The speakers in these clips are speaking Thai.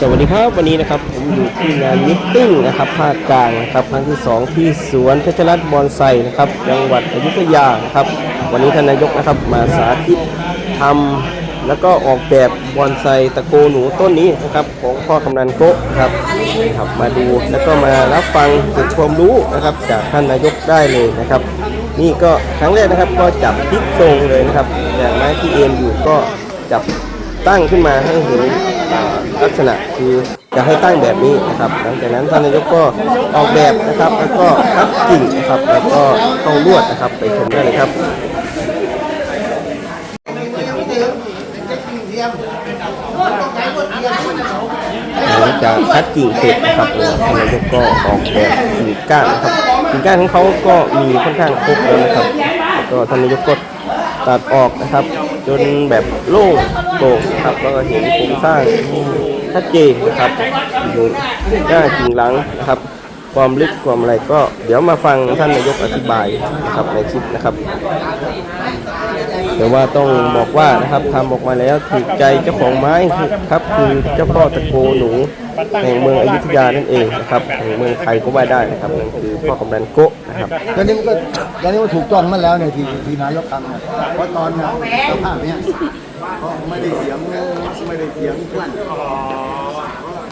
สวัสดีครับวันนี้นะครับผมอยู่ที่งานมิทติ้งนะครับภาคกลางนะครับครั้งที่ 2 ที่สวนเพชรรัตน์บอนไซนะครับจังหวัดอยุธยานะครับวันนี้ท่านนายกนะครับมาสาธิตทำแล้วก็ออกแบบบอนไซตะโกหนูต้นนี้นะครับของพ่อกำนันโกะนะครับครับมาดูแล้วก็มารับฟังเก็บความรู้นะครับจากท่านนายกได้เลยนะครับ นี่ก็ครั้งแรกนะครับก็จับพลิกทรงเลยนะครับจากไม้ที่เอ็นอยู่ก็จับตั้งขึ้นมาให้เห็น ลักษณะคือจะให้ตั้งแบบนี้นะครับ หลังจากนั้นท่านนายกก็ออกแบบนะครับ แล้วก็พับกิ่งนะครับ แล้วก็เข้าลวดนะครับ ไปชมได้เลยครับหลังจากคัดกิ่งเสร็จนะครับท่านนายกก็ออกแบบกิ่งก้านนะครับกิ่งก้านของเขาก็มีค่อนข้างครบแล้วนะครับแล้วก็ท่านนายกก็ตัดออกนะครับ จนแบบโล่งโปร่งครับแล้วก็เห็นโครงสร้างชัดเจนนะครับอยู่หน้าจริงหลังนะครับ ความลึกความอะไรก็เดี๋ยวมาฟังท่านนายกอธิบายนะครับในคลิปนะครับ แต่ว่าต้องบอกว่านะครับทำออกมาแล้วถูกใจเจ้าของไม้ครับคือเจ้าพ่อตะโกหนูแห่งเมืองอยุธยานั่นเองนะครับแห่งเมืองไทยก็ว่าได้นะครับนั่นคือพ่อกำนันโกะนะครับตอนนี้มันก็ตอนนี้มันถูกต้องมาแล้วเนี่ยที่ที่นายกทำเนี่ยเพราะตอนเนี่ยเจ้าภาพเนี่ยไม่ได้เสียงไม่ได้เสียงเพื่อน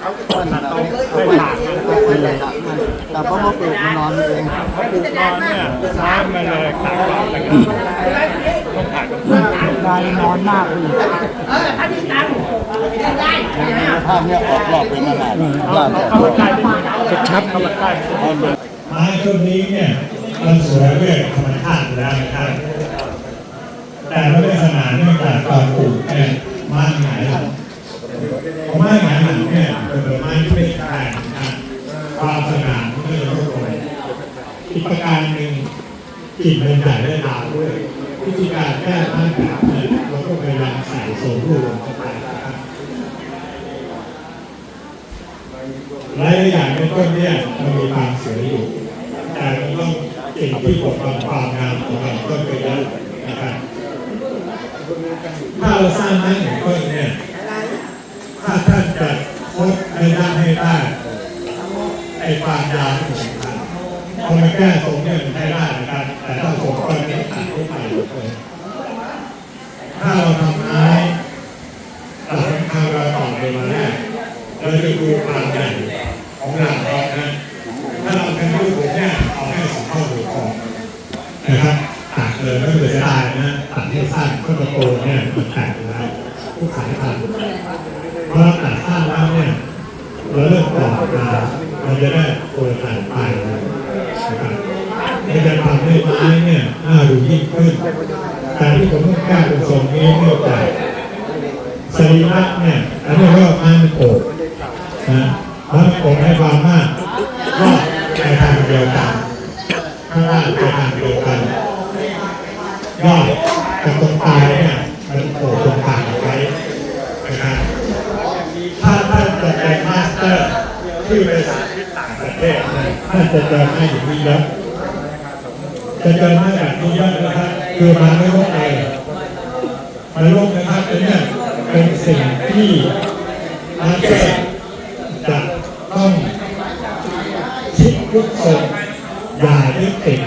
เพื่อนอะไรเนี่ยเขาไม่ไม่ได้ถามมันแต่พอมาปลูกมันนอนเองปลูกนอนเนี่ยน้ำมันเลยขาดความตะกี้ต้องขาดกันนายนอนมากเลยภาพเนี่ยออกรอบเป็นขนาดว่าแต่เข้ามาใกล้จะชับเข้ามาใกล้ไม้ต้นนี้เนี่ยมันสวยด้วยธรรมชาติแล้วนะครับแต่ไม่ได้ขนาดเนื่องจากตอนปลูกเนี่ยไม้หงาย หลังของไม้หงายหลังเนี่ยเป็นไม้ที่ไม่แข็นะครับความสง่ามันก็จะลดลงอีกประการหนึ่งกิ่งมันใหญ่ได้ยาวด้วยวิธีการแก้ไม้แบบเนี่ยเราก็พยายามใส่โซลูลงเข้าไปนะครับหลายอย่างในต้นเนี่ยมันมีความสวยอยู่แต่มันต้องสิ่งที่ปกป้องความงามของลำต้นไปเยอะนะครับถ้าเราสร้างไม้หนึ่งต้นเนี่ยานจะพดในด้านให้ได้ไอ้ความยาวที่สำคัญพอมาแก้ตรงเนี่ยมันใช้ได้นะครับ แต่ถ้าผมต้นเนี่ยตัดทุกใหม่หมดเลยถ้าเราทำไม้ตัดทางเราต่อไปมาแรกเราจะดูความใหญ่ของหลังเรานะถ้าเราเป็นรูปผมเนี่ยเอาให้สองข้อหูคอนะครับตัดเลยไม่เหลือได้นะตัดให้สั้นก็ตะโกนเนี่ยมันแตกแล้วผู้ขายทันพอเราตัดสั้น แล้วเนี่ยเราเริ่มต่อมาเราจะได้ตัวถ่ายไปนะครับมันจะทำให้ไม้เนี่ยน่าดูยิ่งขึ้นแต่ที่ผมต้องการเป็นทรงนี้เนื่องจากสรีระเนี่ยอันนี้กว่าไม้มันโอบนะไม้มันโอบให้ความมากรอบไปทางเดียวกันข้างล่างไปทางเดียวกันยอดกับตรงปลายเนี่ยมันโอบตรงกลางเอาไว้นะครับถ้าท่านจะเป็นมาสเตอร์ที่ไปสาธิตต่างประเทศ นะท่านจะเจอไม้อย่างนี้เยอะจะเจอไม้แบบนี้ยอะนะครับคือมาไม่ลงเลยมาลงนะครับอันเนี้ยเป็นสิ่งที่อาจารย์จะต้องคิดทุกคนอย่ายึดติด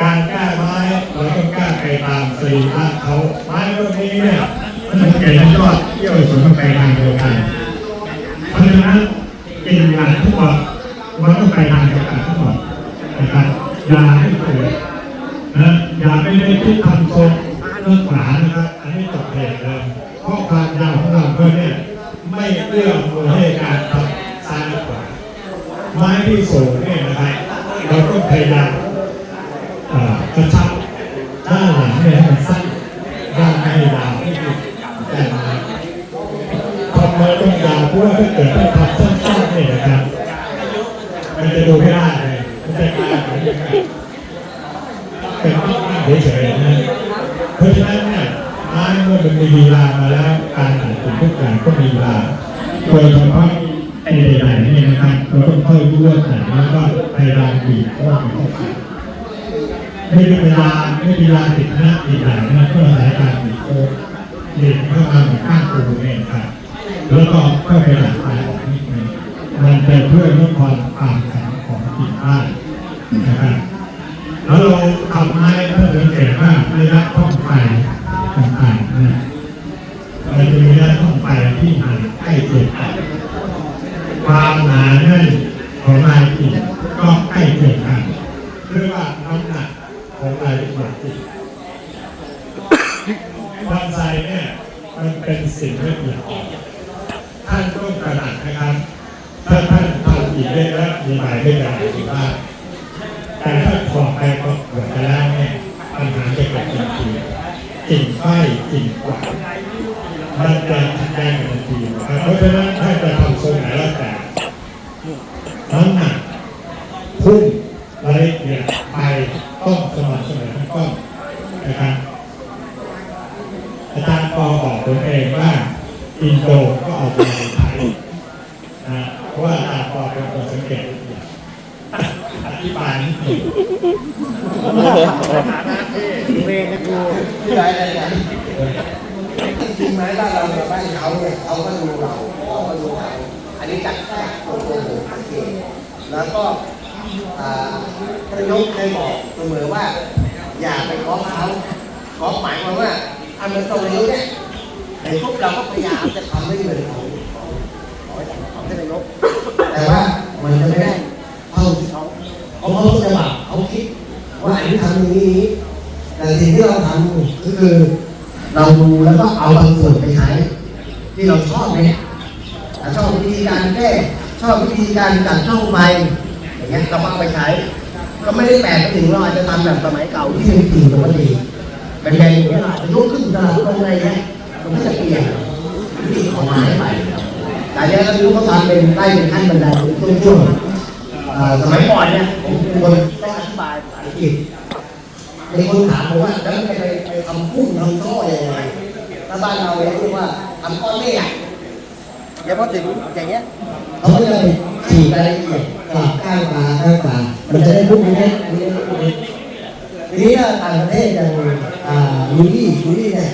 การกล้าไม้เราต้องกล้าไปตามสรีระเขาไม้ต้นนี้เนี่ยมันเป็นยอดเที่ยวสวนไปทางเดียวกันเพราะฉะนั้นกินงานทุกวันมันต้องไปทางเดียว กันทั้งหมดนะครับอย่าให้เกิดนะอย่าไปได้ที่ทำทรงเรื่องขวานะครับ อันนี้ตกเพลงเลยเพราะความยาวของเราเพื่อเนี่ยไม่เอื้อมมือให้การทำซ้ายขวาไม้ที่สูงเนี่ยนะครับเราต้องพยายามกระชับด้านหลังเนี่ยให้มันสั้นด้านไม่ยาวที่สุดแต่ทำไมต้องยาวเพราะว่าถ้าเกิดต้องทำสั้นๆเนี่ยนะครับ มันจะดูไม่ได้เลยมันจะกลายเป็นยังไง เป็นที่เฉยๆนะเพราะฉะนั้นเนี่ยไม้เมื่อมันมีลีลามาแล้วการอ่านถึงทุกอย่างก็มีลีลาโดยเฉพาะไอ้ใหญ่ๆเนี่ยนะครับเราต้องค่อยรู้ว่าไหนแล้วก็พยายามบีบเพราะว่ามันเข้าไปไม่มี เวลาไม่มีเวลาติดหน้าติดหลังนะเพื่อสายการบีบโค้งบีบเข้ามาเหมือนข้างปูเนี่ยครับแล้วก็ค่อยๆหลังไปออกมันจะช่วยลดความความแข็งของกิ่งได้นะครับแล้วเราทำไม้ถ้าสังเกตว่าในรักท่องไฟต่างๆนี่ยมันจะมีรักท่องไฟที่มันใกล้เคียงกันความหนาแน่นของลายกิ่งก็ใกล้เคียงกันเรียกว่าน้ำหนัก รายละเอียดกิ่งบอนไซเนี่ยมันเป็นสิ่งละเอียดอ่อนท่านต้องตระหนักนะครับถ้าท่านทำอีกได้แล้วมีหมายไม่ได้ถือว่าแต่ถ้าขอไปก็เกิดไปแล้วเนี่ยปัญหาจะเกิดทันทีกิ่งไฟกิ่งกว่ามันจะทำแรงทันทีเพราะฉะนั้นถ้าจะทำทรงไหนแล้วแต่น้ำหนักพุ่งรายละเอียไปต้องสม่ำเสมอทั้งต้นนะครับอาจารย์ ปอบอกเองว่าอินโดก็เอาไปในไทยนะเพราะว่าอาจารย์ปอเป็นคนสังเกตอธิบายนิดหนึ่งเวนะครูที่ไหนอะไรอย่างจริงไหมบ้านเราเนี่ยบ้านเขาเนี่ยเขาก็ดูเราเขาก็ดูเราอันนี้จัดแค่ตัวตัวผมสังเกตแล้วก็อ่าประยกเคยบอกเสมอว่า อย่าไปก้อเขาก้อหมายความว่าทำเป็นตรงนี้เนี่ย ในทุกเราก็พยายามจะทำให้เหมือนของของของของท่านนายแต่ว่ามันจะไม่ได้เท่าที่เขาเขาเขาจะแบบเขาคิดว่าอันนี้ทำอย่างนี้แต่สิ่งที่เราทำก็คือ เราดูแล้วก็เอาบางส่วนไปใช้ ที่เราชอบเนี่ยชอบวิธีการแก้ชอบวิธีการจัดช่องไฟอย่างเงี้ยเราก็เอาไปใช้ ก็ไม่ได้แปลกไปถึงเราอาจจะทำแบบสมัยเก่าที่เป็นกิ่งปกติเป็นไงอย่างเงี้ยเราอาจจะยกขึ้นสลับตรงไหนเงี้ย มันก็จะเปลี่ยนวิธีของไม้ไปแต่เนี้ยก็รู้เขาทำเป็นไล่เป็นขั้นบันไดเป็นช่วงๆสมัยก่อนเนี่ยผมเป็นคนต้องอธิบายภาษาอังกฤษมีคนถามผมว่าแล้วไปไปไปทำพุ่งทำท่อยังไงถ้าบ้านเราเนี่ยเรียกว่าทำก้อนเมฆอะเดี๋ยวพอถึงอย่างเงี้ยเขาก็จะไปฉีกรายละเอียดกลับก้างมาก้างมามันจะได้พุ่งเล็กๆเล็กๆทีนี้ต่างประเทศอย่างอ่ายูรี่ยูรี่เนี่ย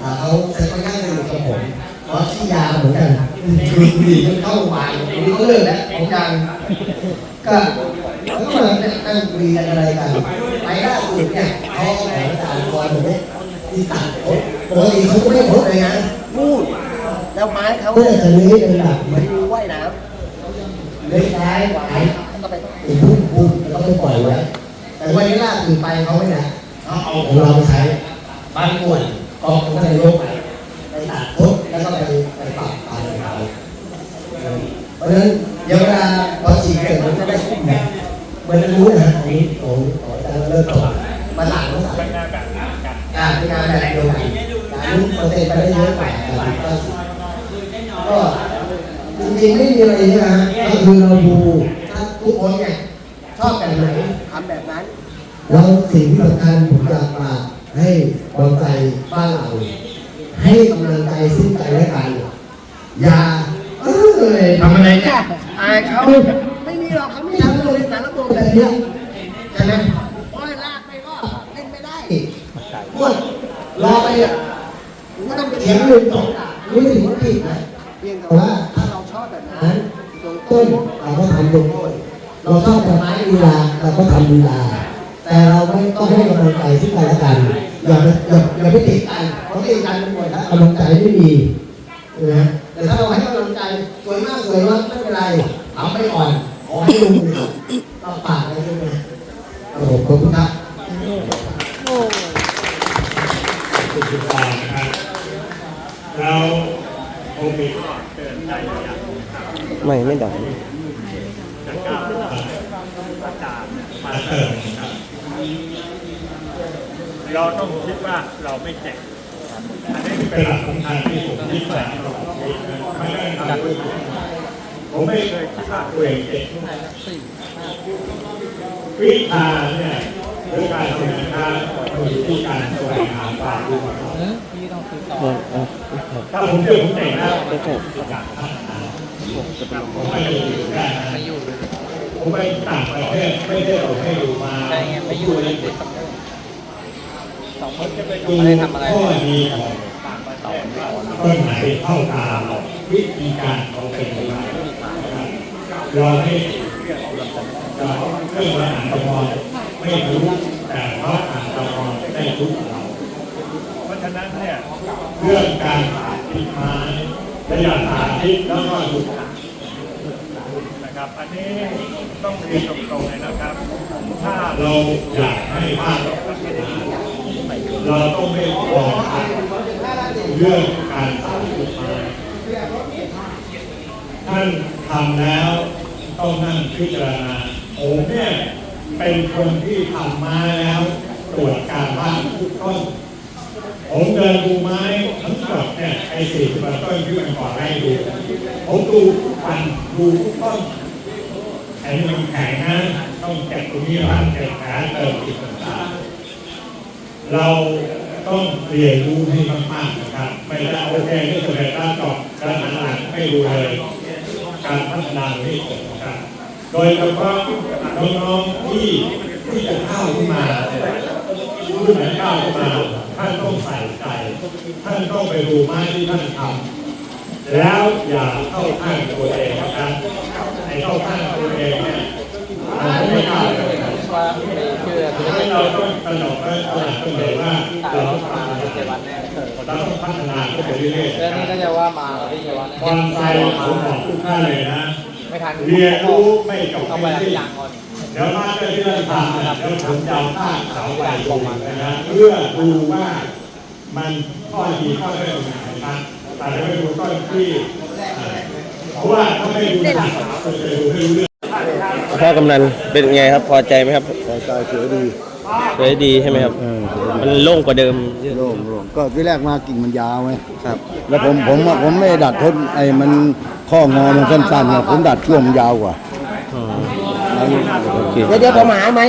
เขาใช้ค่อนข้างสนิทกับผมเพราะที่ยาเหมือนกันคือบุหรี่มันเข้าโรงพยาบาลทีนี้เขาเลิกแล้วของยางก็แล้วก็มานั่งคุยกันอะไรกันไปล่าสุดเนี่ยเขาเอาของอาจารย์คอยผมเนี่ยที่ตัดโพสปกติเขาก็ไม่ได้โพสเลยนะพูดแล้วไม้เขาเนี่ยจะเลื้อยเป็นแบบเหมือนดูว่ายน้ำเลื้อยซ้ายขวาแล้วก็ไปพุ่งพุ่งแล้วก็ไปปล่อยไว้แต่วันนี้ล่าสุดไปเขาไม่นะเขาเอาของเราไปใช้บ้านป่วย กองก็เลยยกไปไปตัดโพสแล้วก็ไปไปปรับตามเขาเพราะฉะนั้นเดี๋ยวเวลาพอฉีดเสร็จมันจะได้คุ้มแบบมันรู้นะอันนี้ของของอาจารย์เลิศต่อมาหลังมาหลังเป็นงานแบบกันอ่าเป็นงาแบบเดียวกันแต่รู้เปอร์เซ็นต์ไปได้เยอะกว่าก็จริงๆไม่มีอะไรนะก็คือเราดูถ้าทุกคนเนี่ยชอบแบบไหนทำแบบนั้นแล้วสิ่งที่สำคัญผมอยากฝาก ให้กำลังใจบ้านเรา ให้กำลังใจซึ่งกันและกัน อย่าเอ้ยทำอะไรเนี่ยอายเขาไม่มีหรอกเขาไม่ทำเลยแต่ละตัวแบบเนี้ยใช่ไหมโอ้ยลากไปก็เล่นไม่ได้พวกรอไปอะก็ต้องเถียงเลยสองด่าไม่ถึงว่าผิดนะเพียงแต่ว่าถ้าเราชอบแบบนั้นตรงต้นเราก็ทำตรงต้นเราชอบแบบไม้ลีลาเราก็ทำลีลา แต่เราไม่ต้องให้กำลังใจซึ่งกันและกันอย่าไปอย่าอย่าไปติดกันเพราะติดกันมันหมดแล้วกำลังใจไม่มีนะแต่ถ้าเราให้กำลังใจสวยมากสวยมากไม่เป็นไรเอาไปอ่อนขอให้ลุงเราปากอะไรใช่ไหมโอ้โหขอบคุณครับสุดสุดตานะครับเราคงมีเตือนใจอย่างไม่ไม่ดังจะก้าวอาจารย์มามาเติมนะครับ เราต้องคิดว่าเราไม่เจ็บอันนี้เป็เป็นนหลักสำคัญที่ผมยึดมาตลอดชีวิตนะไม่ได้ทำด้วยตัวเองผมไม่เคยคิดว่าตัวเองเก่งวิชาเนี่ยหรือการทำงานอยู่ที่การแสวงหาความรู้มาก่อนเออเออถ้าผมเชื่อผมเก่งแล้วไม่ใช่อยากพัฒนาผมไม่ได้อยู่แค่นั้นผมไปต่างประเทศไม่ได้ผมให้อยู่มาไม่อยู่ในเด็กดูข้อดีของต้นไหนเข้าตาเราวิธีการเขาเป็นยังไงรับเราไม่เราเครื่องมืออ่านตะวันไม่รู้แต่เขาอ่านตะวันได้ทุกเราเพราะฉะนั้นเนี่ยเรื่องการติดไม้ระยะสาธิตแล้วก็หยุดนะครับอันนี้ต้องเรียนตรงๆเลยนะครับ ถ้าเราอยากให้ภาค เราต้องไม่ปล่อยเรื่องการสาธิตไม้ท่านทำแล้วต้องนั่งพิจารณาผมเนี่ยเป็นคนที่ทำม้แล้วตรวจการบ้านทุกต้นผมเดินดูไม้ทั้งหมดเนี่ยไอ้สี่สิบต้นที่มันก่อไร่ดูผมดูทุกวันดูทุกต้นไอ้นี่มันแข็งนะต้องเก็บตรงนี้บ้างเก็บแผลเติมอีกต่าง เราต้องเรียนรู้ให้มากๆนะครับ ไม่ใช่โอเคนี่สำเร็จแล้วจบการหลังไม่ดูเลย การพัฒนาไม่เกิดนะครับ โดยเฉพาะน้องๆที่ที่จะเข้าขึ้นมารุ่นไหนก้าวเข้ามา ท่านต้องใส่ใจ ท่านต้องไปดูไม้ที่ท่านทำแล้วอย่าเข้าข้างตัวเองนะครับไอ้เข้าข้างตัวเองเนี่ยมันไม่ได้ เลยนะเราต้องตระหนักไว้ตระหนักเสมอว่าเราต้องพัฒนาเราต้องพัฒนาขึ้นไปเรื่อยๆเรื่องนี้ก็จะว่ามากับพี่เชวันบอลไทยผมบอกทุกท่านเลยนะไม่ทันเรียนรู้ไม่จบไม่สิ้นเดี๋ยวมาเจอที่เราทำนะเดี๋ยวผมจะเอาภาพเสาไปดูนะฮะเพื่อดูว่ามันข้อดีข้อได้ตรงไหนนะแต่เดี๋ยวไปดูต้นที่เพราะว่าถ้าไม่ดูภาพเสาจะดูไม่รู้เรื่อง พ่อกำนันเป็นไงครับพอใจไหมครับใส่ใจสวยดีสวยดีใช่ไหมครับ เออสวยดีมันโล่งกว่าเดิมเยอะ โล่งโล่งก็ที่แรกมากิ่งมันยาวไงครับ แล้วผมผมอะผมไม่ได้ดัดทนไอ้มันข้องอมันสั้นๆนะผมดัดช่วงมันยาวกว่าอ๋อโอเค เดี๋ยวเดี๋ยวผมหาไม้